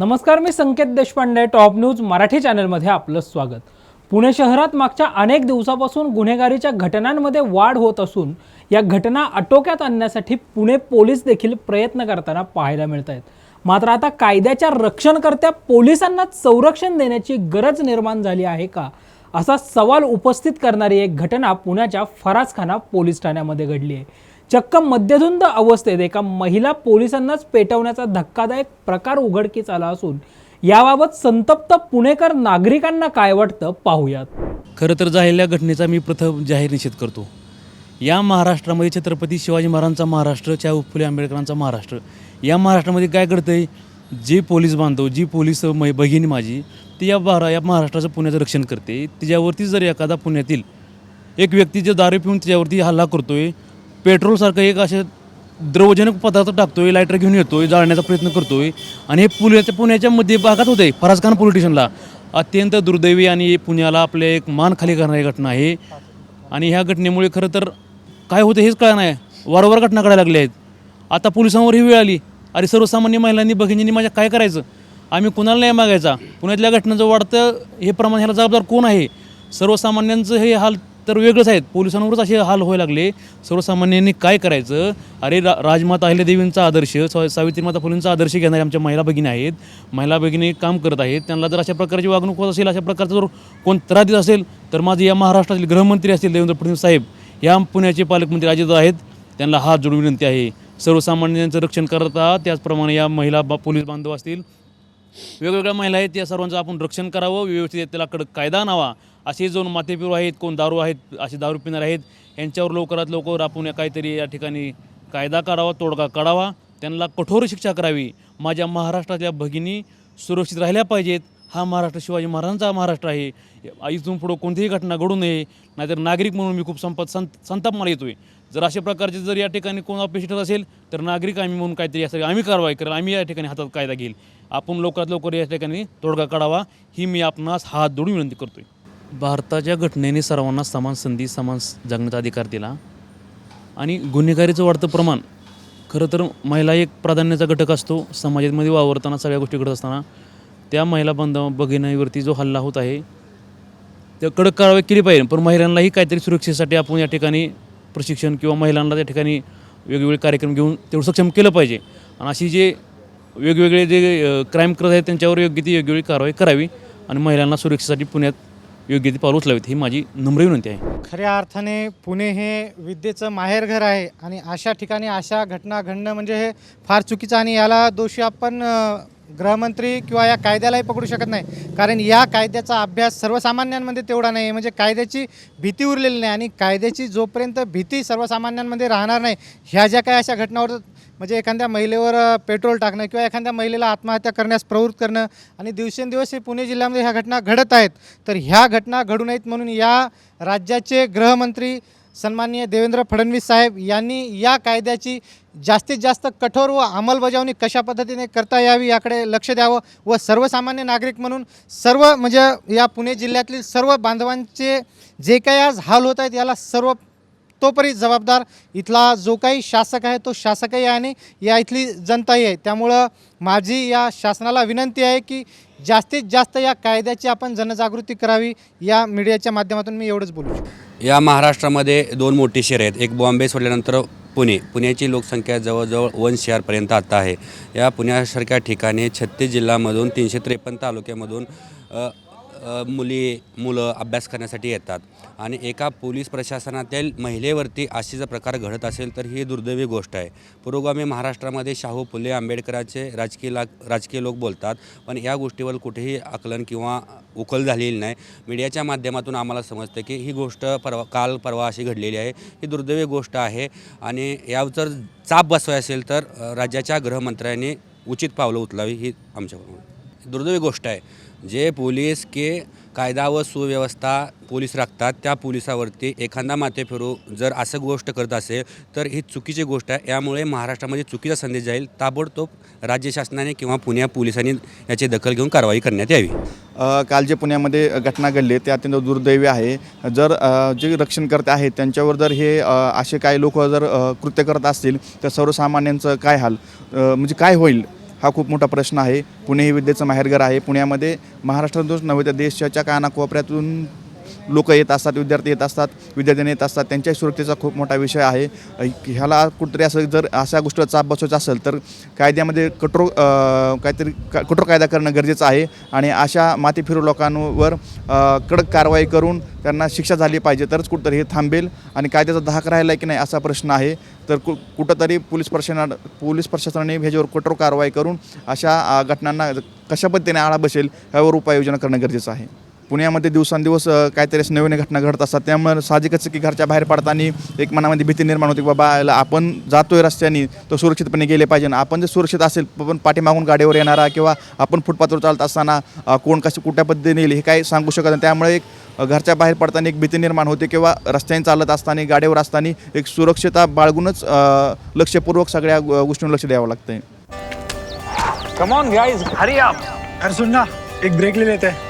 नमस्कार मी Sanket Deshpande top news Marathi चॅनलमध्ये आपलं स्वागत. पुणे शहरात मागच्या अनेक दिवसापासून गुन्हेगारीच्या घटनांमध्ये वाढ होत असून या घटना आटोक्यात आणण्यासाठी पुणे पोलीस देखील प्रयत्न करताना पाहायला मिळत आहेत मात्र आता कायद्याच्या रक्षणकर्त्या पोलिसांना संरक्षण देण्याची गरज निर्माण झाली आहे का? असा सवाल उपस्थित करणारी एक घटना पुण्याच्या फराजखाना पोलीस ठाण्यामध्ये घडली आहे. चक्क मध्यधुंद अवस्थेत एका महिला पोलिसांनाच पेटवण्याचा धक्कादायक प्रकार उघडकीस आला असून याबाबत संतप्त पुणेकर नागरिकांना काय वाटतं पाहूयात. खरं तर झालेल्या घटनेचा मी प्रथम जाहीर निषेध करतो. या महाराष्ट्रामध्ये छत्रपती शिवाजी महाराजांचा महाराष्ट्र शाहू फुले आंबेडकरांचा महाराष्ट्र. या महाराष्ट्रामध्ये काय घडतं आहे जे पोलीस बांधव जी पोलीस मै भगिनी माझी ती या बारा या महाराष्ट्राचं पुण्याचं रक्षण करते. तिच्यावरती जर एखादा पुण्यातील एक व्यक्ती जे दारू पिऊन तिच्यावरती हल्ला करतो आहे पेट्रोलसारखं एक असे द्रवजनक पदार्थ टाकतोय लायटर घेऊन येतोय जाळण्याचा प्रयत्न करतोय. आणि हे पुण्याच्या पुण्याच्या मध्ये भागात होते फराजखान पोलिटिशनला अत्यंत दुर्दैवी आणि पुण्याला आपले एक मान खाली करणारी घटना आहे. आणि ह्या घटनेमुळे खरं तर काय होतं हेच कळणार नाही. वारंवार घटना घडायला लागल्या आहेत. आता पोलिसांवर ही वेळ आली. अरे सर्वसामान्य महिलांनी भगिनींनी माझ्या काय करायचं? आम्ही कुणाला नाही मागायचा? पुण्यातल्या घटनाचं वाढतं हे प्रमाण ह्याला जबाबदार कोण आहे? सर्वसामान्यांचं हे हाल तर वेगळंच आहेत. पोलिसांवरच असे हाल व्हायला लागले. सर्वसामान्यांनी काय करायचं? अरे रा राजमाता अहिल्यादेवींचा आदर्श सावित्रीमाता फुलेंचा आदर्श घेणारे आमच्या महिला भगिनी आहेत. महिला भगिनी काम करत आहेत. त्यांना जर अशा प्रकारची वागणूक होत असेल अशा प्रकारचा जर कोण त्रास देत असेल तर माझे या महाराष्ट्रातील गृहमंत्री असतील देवेंद्र फडणवीस साहेब या पुण्याचे पालकमंत्री अजित आहेत. त्यांना हात जोडून विनंती आहे. सर्वसामान्यांचं रक्षण करता त्याचप्रमाणे या महिला बा पोलीस बांधव असतील वेगवेगळ्या महिला आहेत या सर्वांचं आपण रक्षण करावं व्यवस्थित त्याला कडक कायदा आणावा. असे जो मातेपिरू आहेत कोण दारू आहेत असे दारू पिणार आहेत यांच्यावर लवकरात लवकर आपण या काहीतरी या ठिकाणी कायदा काढावा तोडगा काढावा. त्यांना कठोर शिक्षा करावी. माझ्या महाराष्ट्रातल्या भगिनी सुरक्षित राहिल्या पाहिजेत. हा महाराष्ट्र शिवाजी महाराजांचा महाराष्ट्र आहे. इथून पुढं कोणतीही घटना घडू नये. नाहीतर नागरिक म्हणून मी खूप संपत संत संताप मला येतोय. जर अशा प्रकारचे जर या ठिकाणी कोण अपेक्षित असेल तर नागरिक आम्ही म्हणून काहीतरी यासाठी आम्ही कारवाई करेल. आम्ही या ठिकाणी हातात कायदा घेईल. आपण लवकरात लवकर या ठिकाणी तोडगा काढावा ही मी आपणास हात जोडून विनंती करतोय. भारताच्या घटनेने सर्वांना समान संधी समान जगण्याचा अधिकार दिला. आणि गुन्हेगारीचं वाढतं प्रमाण खरं तर महिला एक प्राधान्याचा घटक असतो. समाजामध्ये वावरताना सगळ्या गोष्टी घडत असताना त्या महिला बांधव भगिनीवरती जो हल्ला होत आहे त्या कडक कारवाई केली पाहिजे. पण महिलांनाही काहीतरी सुरक्षेसाठी आपण या ठिकाणी प्रशिक्षण किंवा महिलांना त्या ठिकाणी वेगवेगळे कार्यक्रम घेऊन तेवढं सक्षम केलं पाहिजे. आणि अशी जे वेगवेगळे जे क्राईम करत आहेत त्यांच्यावर योग्य ती वेगवेगळी कारवाई करावी आणि महिलांना सुरक्षेसाठी पुण्यात योग्य ती पाऊल उचलावीत ही माझी नम्र विनंती आहे. खऱ्या अर्थाने पुणे हे विद्येचं माहेरघर आहे आणि अशा ठिकाणी अशा घटना घडणं म्हणजे हे फार चुकीचं आणि याला दोषी आपण गृहमंत्री किंवा या कायद्यालाही पकडू शकत नाही. कारण या कायद्याचा अभ्यास सर्वसामान्यांमध्ये तेवढा नाही. आहे म्हणजे कायद्याची भीती उरलेली नाही आणि कायद्याची जोपर्यंत भीती सर्वसामान्यांमध्ये राहणार नाही ह्या ज्या काही अशा घटनावर म्हणजे एखाद्या महिलेवर पेट्रोल टाकणं किंवा एखाद्या महिलेला आत्महत्या करण्यास प्रवृत्त करणं आणि दिवसेंदिवस हे पुणे जिल्ह्यामध्ये ह्या घटना घडत आहेत तर ह्या घटना घडू नयेत म्हणून या राज्याचे गृहमंत्री सन्माननीय देवेंद्र फडणवीस साहेब यांनी या कायद्याची जास्तीत जास्त कठोर व अंमलबजावणी कशा पद्धतीने करता यावी याकडे लक्ष द्यावं व सर्वसामान्य नागरिक म्हणून सर्व म्हणजे या पुणे जिल्ह्यातील सर्व बांधवांचे जे काही आज हाल होत आहेत याला सर्व तोपरी जबाबदार इथला जो काही शासक आहे तो शासकही आहे आणि या इथली जनताही आहे. त्यामुळं माझी या शासनाला विनंती आहे की जास्तीत जास्त या कायद्याची आपण जनजागृती करावी या मीडियाच्या माध्यमातून मी एवढंच बोलू शकतो. या महाराष्ट्रामध्ये दोन मोठी शहरे आहेत. एक बॉम्बे सोडल्यानंतर पुणे. पुण्याची लोकसंख्या जवळजवळ वन शहरपर्यंत आता आहे. या पुण्यासारख्या ठिकाणी छत्तीस जिल्ह्यामधून तीनशे त्रेपन्न तालुक्यामधून मुली मुलं अभ्यास करण्यासाठी येतात. आणि एका पोलीस प्रशासनातील महिलेवरती अशी जर प्रकार घडत असेल तर ही दुर्दैवी गोष्ट आहे. पुरोगामी महाराष्ट्रामध्ये शाहू फुले आंबेडकरांचे राजकीय ला राजकीय लोक बोलतात पण या गोष्टीवर कुठेही आकलन किंवा उकल झालेली नाही. मीडियाच्या माध्यमातून आम्हाला समजतं की ही गोष्ट परवा काल परवा अशी घडलेली आहे. ही दुर्दैवी गोष्ट आहे. आणि यावर जर चाप बसवाय असेल तर राज्याच्या गृहमंत्र्यांनी उचित पावलं उचलावी ही आमच्या दुर्दैवी गोष्ट आहे. जे पोलीस के कायदा व सुव्यवस्था पोलीस राखतात त्या पोलिसावरती एखादा माथे फिरू जर असं गोष्ट करत असेल तर ही चुकीची गोष्ट आहे. यामुळे महाराष्ट्रामध्ये चुकीचा संदेश जाईल. ताबडतोब राज्य शासनाने किंवा पुण्या पोलिसांनी याची दखल घेऊन कारवाई करण्यात यावी. काल जे पुण्यामध्ये घटना घडली ते अत्यंत दुर्दैवी आहे. जर जे रक्षणकर्ते आहेत त्यांच्यावर जर हे असे काही लोक जर कृत्य करत असतील तर सर्वसामान्यांचं काय हाल? म्हणजे काय होईल? हा खूप मोठा प्रश्न आहे. पुणे हे विद्येचं माहेरघर आहे. पुण्यामध्ये महाराष्ट्रातूनच नव्हे तर देशाच्या कानाकोपऱ्यातून लोक येत असतात विद्यार्थी येत असतात विद्यार्थ्यांनी येत असतात त्यांच्या सुरक्षेचा खूप मोठा विषय आहे. ह्याला कुठेतरी असं जर अशा गोष्टीवर चाप बसवायचा असेल तर कायद्यामध्ये कठोर काहीतरी कठोर कायदा करणं गरजेचं आहे. आणि अशा माती फिरू लोकांवर कडक कारवाई करून त्यांना शिक्षा झाली पाहिजे तरच कुठंतरी हे थांबेल. आणि कायद्याचा धाक राहिला की नाही असा प्रश्न आहे. तर कु कुठंतरी पोलीस प्रशासना पोलीस प्रशासनाने ह्याच्यावर कठोर कारवाई करून अशा घटनांना कशा पद्धतीने आळा बसेल ह्यावर उपाययोजना करणं गरजेचं आहे. पुण्यामध्ये दिवसांदिवस काहीतरी अशा नवीन घटना घडत असतात. त्यामुळे साहजिकच की घरच्या बाहेर पडताना एक मनामध्ये भीती निर्माण होते की बाबा याला आपण जातोय रस्त्याने तर सुरक्षितपणे गेले पाहिजे. आपण जर सुरक्षित असेल पण पाठीमागून गाडीवर येणारा किंवा आपण फुटपाथवर चालत असताना कोण कशी कुठल्या पद्धतीने येईल हे काही सांगू शकत नाही. त्यामुळे एक घरच्या बाहेर पडताना एक भीती निर्माण होते किंवा रस्त्याने चालत असताना गाडीवर असताना एक सुरक्षता बाळगूनच लक्षपूर्वक सगळ्या गोष्टींवर लक्ष द्यावं लागतं come on guys hurry up अरे सुन ना एक ब्रेक ले लेते. हैं